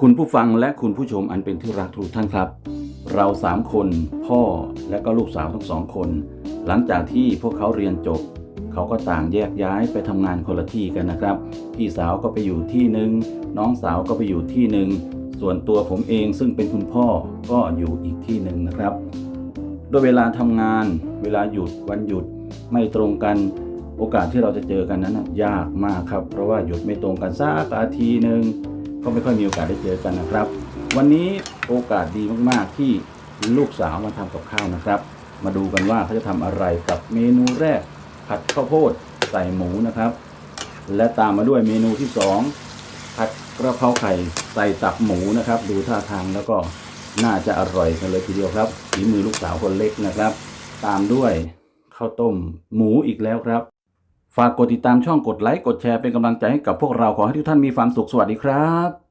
คุณผู้ฟังและคุณผู้ชมอันเป็นที่รักทุกท่านครับ เราสามคนพ่อและก็ลูกสาวทั้งสองคน หลังจากที่พวกเขาเรียนจบ เขาก็ต่างแยกย้ายไปทำงานคนละที่กันนะครับ พี่สาวก็ไปอยู่ที่หนึ่งน้องสาวก็ไปอยู่ที่หนึ่งส่วนตัวผมเองซึ่งเป็นคุณพ่อก็อยู่อีกที่หนึ่งนะครับด้วยเวลาทำงาน เวลาหยุดวันหยุดไม่ตรงกันโอกาสที่เราจะเจอกันนั้นยากมากครับ เพราะว่าหยุดไม่ตรงกันสักอาทีหนึ่ง ก็ไม่ค่อยมีโอกาสได้เจอกันนะครับ วันนี้โอกาสดีมากๆที่ลูกสาวมาทำกับข้าวนะครับ มาดูกันว่าเขาจะทำอะไรกับเมนูแรก ผัดข้าวโพดใส่หมูนะครับ และตามมาด้วยเมนูที่สองผัดกระเพราไข่ใส่ตับหมูนะครับ ดูท่าทางแล้วก็น่าจะอร่อยกันเลยทีเดียวครับฝีมือลูกสาวคนเล็กนะครับ ตามด้วยข้าวต้มหมูอีกแล้วครับ ฝากกดติดตามช่องกดไลค์กดแชร์เป็นกำลังใจให้กับพวกเราขอให้ทุกท่านมีความสุขสวัสดีครับ